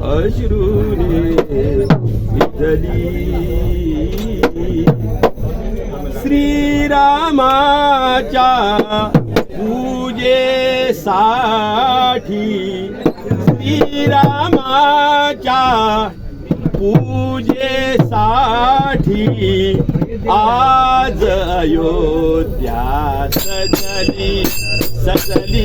अश्रुने श्रीरामाच्या पूजेसाठी श्रीरामाच्या पूजेसाठी आज अयोध्या सजली सजली.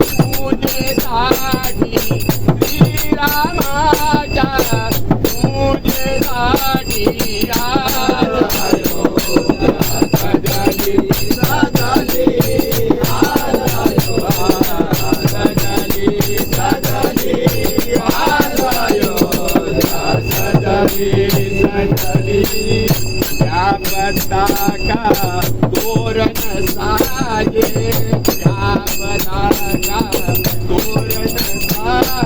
Yeah.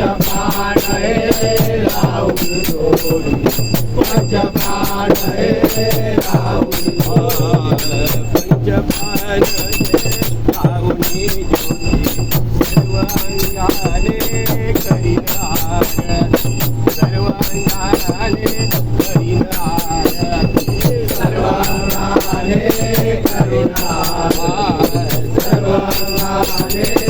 पंचपाण राहुल गोरी पंचपाण राहुल पंचपाण राहुली ज्योती सर्वांगाने करिनार सर्वांगाने करिनार सर्वांगाने करिनार सर्वांगाने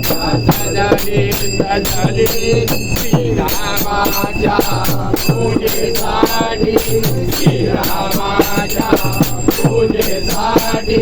जीवा एक श्रीरामाच्या पूजेसाठी श्रीरामाच्या पूजेसाठी